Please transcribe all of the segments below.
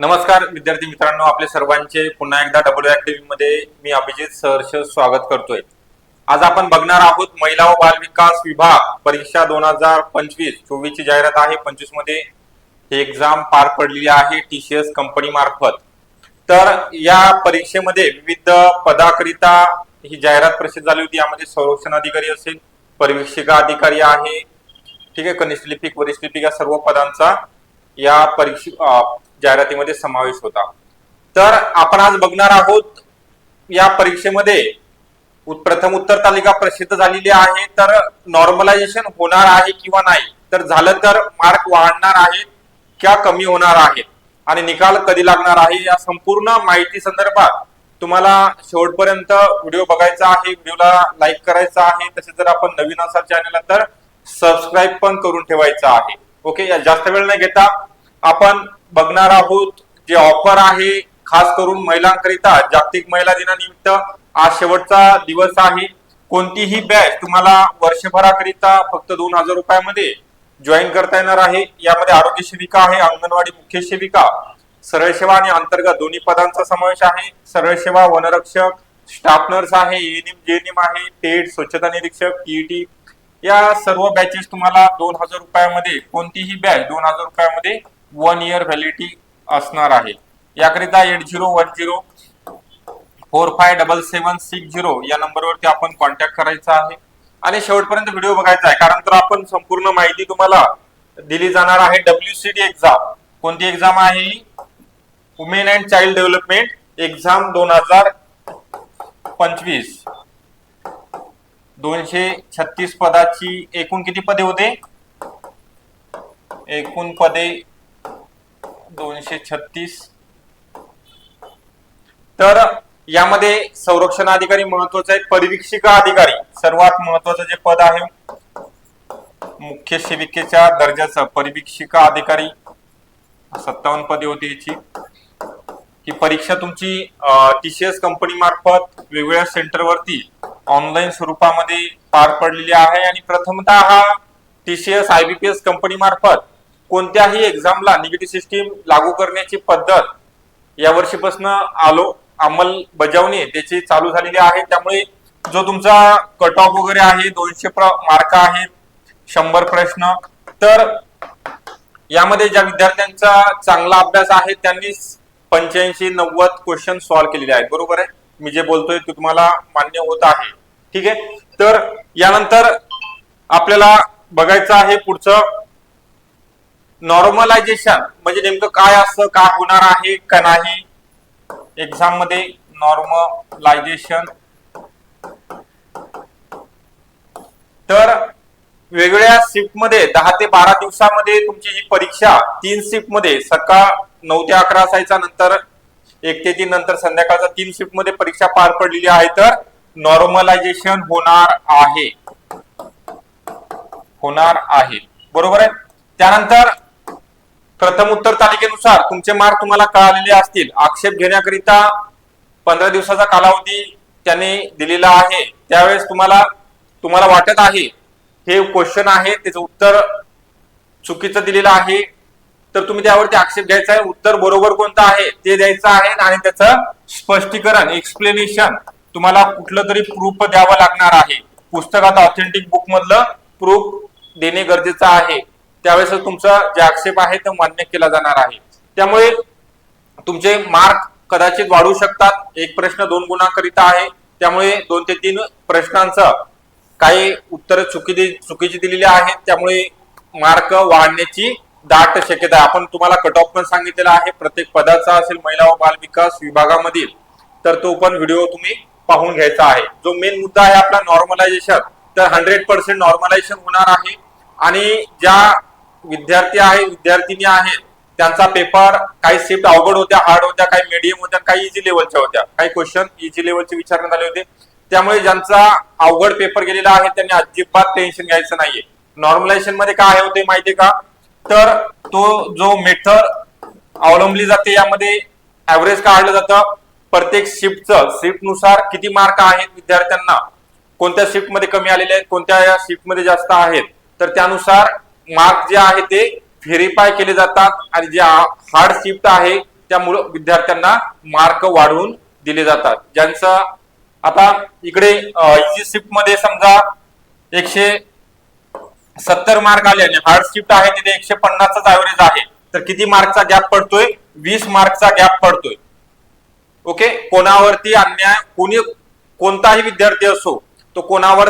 नमस्कार विद्यार्थी मित्रांनो. आपले सर्वांचे पुन्हा एकदा डब्ल्यू टीव्ही मध्ये मी अभिजित सहर्ष स्वागत करतोय. आज आपण बघणार आहोत महिला व बाल विकास विभाग परीक्षा दोन हजार पंचवीस चोवीस ची जाहिरात आहे. पंचवीसमध्ये ही एक्झाम पार पडलेली आहे टीसीएस कंपनी मार्फत. तर या परीक्षेमध्ये विविध पदाकरिता ही जाहिरात प्रसिद्ध झाली होती. यामध्ये संरक्षण अधिकारी असेल परीक्षिका अधिकारी आहे. ठीक आहे कनिष्ठ लिपिक वरिष्ठ लिपिक या सर्व पदांचा या परीक्षे जाहिरातीमध्ये समावेश होता. तर आपण आज बघणार आहोत या परीक्षेमध्ये प्रथम उत्तर तालिका प्रसिद्ध झालेली आहे तर नॉर्मलायझेशन होणार आहे किंवा नाही? तर झालं तर मार्क वाढणार आहेत किंवा कमी होणार आहेत? आणि निकाल कधी लागणार आहे या संपूर्ण माहिती संदर्भात तुम्हाला शेवटपर्यंत व्हिडिओ बघायचा आहे व्हिडिओला लाईक करायचा आहे. तसेच जर आपण नवीन असाल चॅनलला तर सबस्क्राईब पण करून ठेवायचं आहे. ओके या जास्त वेळ न घेता आपण बघणार आहोत जे ऑफर आहे खास करून महिलांकरिता जागतिक महिला दिनानिमित्त आज शेवटचा दिवस आहे. कोणतीही बॅच तुम्हाला वर्षभराकरिता फक्त दोन हजार रुपयामध्ये जॉईन करता येणार आहे. यामध्ये आरोग्य सेविका आहे अंगणवाडी मुख्य सेविका सरळ सेवा आणि अंतर्गत दोन्ही पदांचा समावेश आहे. सरळ सेवा वनरक्षक स्टाफ नर्स आहे एएनएम जेएनएम आहे टेट स्वच्छता निरीक्षक टीईटी या सर्व बॅचेस तुम्हाला दोन हजार रुपयामध्ये कोणतीही बॅच दोन हजार रुपयामध्ये वन इयर व्हॅलिडिटी असणार आहे. याकरिता eight zero one zero four five double seven six zero या नंबरवरती आपण कॉन्टॅक्ट करायचा आहे. आणि शेवटपर्यंत व्हिडिओ बघायचा आहे. कारण तर आपण संपूर्ण माहिती तुम्हाला दिली जाणार आहे. डब्ल्यू सी डी एक्झाम कोणती एक्झाम आहे? Women and child development exam दोन हजार पंचवीस. दोनशे छत्तीस पदाची एकूण किती पदे होते? एकूण पदे दोनशे छत्तीस. तर यामध्ये संरक्षण अधिकारी महत्त्वाचा आहे परिवीक्षिका अधिकारी सर्वात महत्वाचं जे पद आहे मुख्य सेविकेच्या दर्जाचं परिवीक्षिका अधिकारी. सत्तावन्न पदे होती याची. ही परीक्षा तुमची टीसीएस कंपनी मार्फत वेगवेगळ्या सेंटरवरती ऑनलाईन स्वरूपामध्ये पार पडलेली आहे. आणि प्रथमतः हा टीसीएस आयबीपीएस कंपनी मार्फत कोणत्याही एक्झामला निगेटिव्ह सिस्टीम लागू करण्याची पद्धत या वर्षीपासून आलो अंमलबजावणी त्याची चालू झालेली आहे. त्यामुळे जो तुमचा कट ऑफ वगैरे आहे दोनशे मार्क आहेत शंभर प्रश्न तर यामध्ये ज्या विद्यार्थ्यांचा चांगला अभ्यास आहे त्यांनी पंच्याऐंशी नव्वद क्वेश्चन सॉल्व्ह केलेले आहेत. बरोबर आहे? मी जे बोलतोय ते तुम्हाला मान्य होत आहे. ठीक आहे? तर यानंतर आपल्याला बघायचं आहे पुढचं. नॉर्मलायझेशन म्हणजे नेमकं काय असतं काय होणार आहे का नाही? एक्झाममध्ये नॉर्मलायझेशन तर वेगवेगळ्या शिफ्टमध्ये दहा ते बारा दिवसामध्ये तुमची ही परीक्षा तीन शिफ्टमध्ये सकाळ नऊ ते अकरा असायचा नंतर एक ते तीन नंतर संध्याकाळचा तीन शिफ्टमध्ये परीक्षा पार पडलेली आहे तर नॉर्मलायझेशन होणार आहे. होणार आहे. बरोबर आहे? त्यानंतर प्रथम उत्तर तालिकेनुसार तुमचे मार्क तुम्हाला कळालेले असतील. आक्षेप घेण्याकरिता पंधरा दिवसाचा कालावधी त्यांनी दिलेला आहे. त्यावेळेस तुम्हाला तुम्हाला वाटत आहे हे क्वेश्चन आहे त्याचं उत्तर चुकीचं दिलेलं आहे. तर तुम्ही त्यावरती आक्षेप घ्यायचा आहे. उत्तर बरोबर कोणतं आहे ते द्यायचं आहे आणि त्याचं स्पष्टीकरण एक्सप्लेनेशन तुम्हाला कुठलं तरी प्रूफ द्यावं लागणार आहे. पुस्तकात ऑथेंटिक बुक मधलं प्रूफ देणे गरजेचं आहे. त्यावेळेस तुमचा जे आक्षेप आहे तो मान्य केला जाणार आहे. त्यामुळे तुमचे मार्क कदाचित वाढू शकतात. एक प्रश्न दोन गुणांकरिता आहे. त्यामुळे दोन ते तीन प्रश्नांचं काही उत्तर चुकी चुकीची दिलेली आहेत. त्यामुळे मार्क वाढण्याची दाट शक्यता आहे. आपण तुम्हाला कट ऑफ पण सांगितलेला आहे. प्रत्येक पदाचा असेल महिला व बाल विकास विभागामधील तर तो पण व्हिडिओ तुम्ही पाहून घ्यायचा आहे. जो मेन मुद्दा आहे आपला नॉर्मलायझेशन तर हंड्रेड पर्सेंट नॉर्मलायझेशन होणार आहे. आणि ज्या विद्यार्थी आहे विद्यार्थिनी आहेत त्यांचा पेपर काही शिफ्ट अवघड होत्या हार्ड होत्या काही मीडियम होत्या काही इझी लेवलच्या होत्या. काही क्वेश्चन इझी लेवलचे विचारण्यात आले होते. त्यामुळे ज्यांचा अवघड पेपर गेलेला आहे त्यांनी अजिबात टेन्शन घ्यायचं नाहीये. नॉर्मलायझेशनमध्ये काय होते माहितीये का? तर तो जो मेथड अवलंबली जाते यामध्ये ऍव्हरेज काढलं जातं. प्रत्येक शिफ्टचं शिफ्टनुसार किती मार्क आहेत विद्यार्थ्यांना? कोणत्या शिफ्टमध्ये कमी आलेले आहेत? कोणत्या शिफ्टमध्ये जास्त आहेत? तर त्यानुसार मार्क जे आहे ते व्हेरीफाय केले जातात आणि जे हार्ड शिफ्ट आहे त्यामुळं विद्यार्थ्यांना मार्क वाढवून दिले जातात. ज्यांचं आता इकडे इझी शिफ्टमध्ये समजा एकशे सत्तर मार्क आले आणि हार्ड शिफ्ट आहे तिथे एकशे पन्नासच ऍव्हरेज आहे तर किती मार्कचा गॅप पडतोय? वीस मार्कचा गॅप पडतोय. ओके? कोणावरती अन्याय कोणी कोणताही विद्यार्थी असो तो कोणावर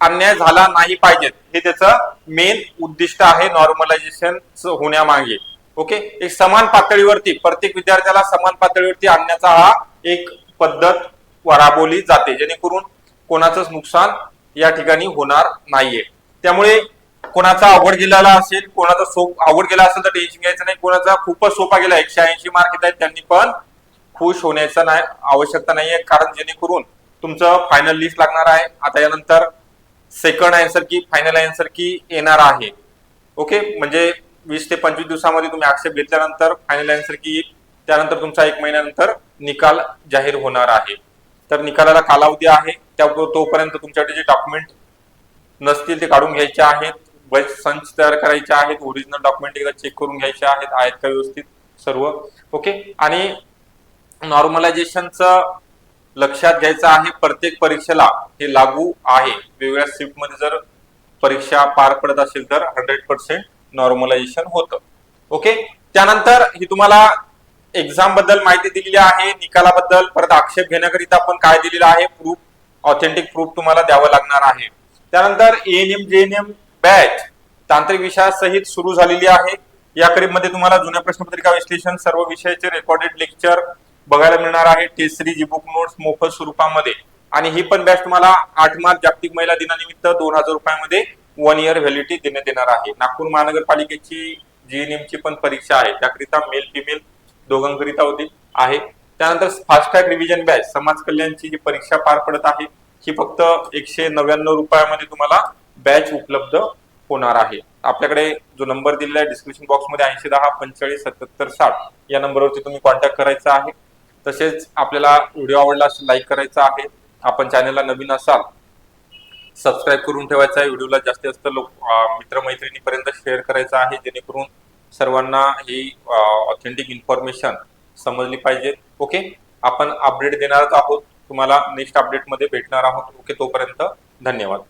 अन्याय झाला नाही पाहिजे हे त्याचं मेन उद्दिष्ट आहे नॉर्मलायझेशन होण्यामागे. ओके एक समान पातळीवरती प्रत्येक विद्यार्थ्याला समान पातळीवरती आणण्याचा हा एक पद्धत राबवली जाते. जेणेकरून कोणाचंच नुकसान या ठिकाणी होणार नाहीये. त्यामुळे कोणाचा अवघड गेलेला असेल कोणाचा सोप आवड गेला असेल तर टेन्शन घ्यायचं नाही. कोणाचा खूपच सोपा गेला एकशे ऐंशी मार्क येत आहेत त्यांनी पण खुश होण्याचं नाही आवश्यकता नाहीये. कारण जेणेकरून तुमचं फायनल लिस्ट लागणार आहे. आता यानंतर second answer key final answer key येणार आहे. ओके म्हणजे वीस ते पंचवीस दिवसामध्ये तुम्ही आक्षेप घेतल्यानंतर फायनल आन्सर की त्यानंतर तुमचा एक महिन्यानंतर निकाल जाहीर होणार आहे. तर निकालाला कालावधी आहे. त्या तोपर्यंत तुमच्याकडे जे डॉक्युमेंट नसतील ते काढून घ्यायचे आहेत. बरेच संच तयार करायचे आहेत. ओरिजिनल डॉक्युमेंट एकदा चेक करून घ्यायचे आहेत. आहेत का व्यवस्थित? सर्व. ओके आणि नॉर्मलायझेशनचं लक्षात घ्यायचं आहे प्रत्येक परीक्षेला हे लागू आहे. वेगवेगळ्या शिफ्टमध्ये जर परीक्षा पार पडत असेल तर हंड्रेड पर्सेंट नॉर्मलायझेशन होतं. ओके? त्यानंतर ही तुम्हाला एक्झामबद्दल माहिती दिलेली आहे निकालाबद्दल परत आक्षेप घेण्याकरिता आपण काय दिलेलं आहे प्रूफ ऑथेंटिक प्रूफ तुम्हाला द्यावं लागणार आहे. त्यानंतर एएनएम जेएनएम बॅच तांत्रिक विषयासहित सुरू झालेली आहे. या मध्ये तुम्हाला जुन्या प्रश्नपत्रिका विश्लेषण सर्व विषयाचे रेकॉर्डेड लेक्चर बघायला मिळणार आहे. केसरी जी बुक नोट्स मोफत स्वरूपामध्ये. आणि ही पण बॅच तुम्हाला आठ मार्च जागतिक महिला दिनानिमित्त दोन हजार रुपयामध्ये वन इयर व्हॅलिडिटी देण्यात येणार आहे. नागपूर महानगरपालिकेची जी ची पण परीक्षा आहे. त्याकरिता मेल फिमेल दोघांकरिता होती आहे. त्यानंतर फास्ट ट्रॅक रिव्हिजन बॅच समाज कल्याणची जी परीक्षा पार पडत आहे ही फक्त एकशे नव्याण्णव रुपयामध्ये तुम्हाला बॅच उपलब्ध होणार आहे. आपल्याकडे जो नंबर दिलेला आहे डिस्क्रिप्शन बॉक्समध्ये ऐंशी दहा पंचेचाळीस सत्याहत्तर साठ या नंबरवरती तुम्ही कॉन्टॅक्ट करायचा आहे. तसेच आपल्याला व्हिडिओ आवडला असेल लाईक करायचा आहे आपण चॅनलला नवीन असाल सबस्क्राईब करून ठेवायचा आहे. व्हिडिओला जास्तीत जास्त लोक मित्रमैत्रिणीपर्यंत शेअर करायचा आहे. जेणेकरून सर्वांना ही ऑथेंटिक इन्फॉर्मेशन समजली पाहिजे. ओके आपण अपडेट देणारच आहोत. तुम्हाला नेक्स्ट अपडेटमध्ये भेटणार आहोत. ओके तोपर्यंत धन्यवाद.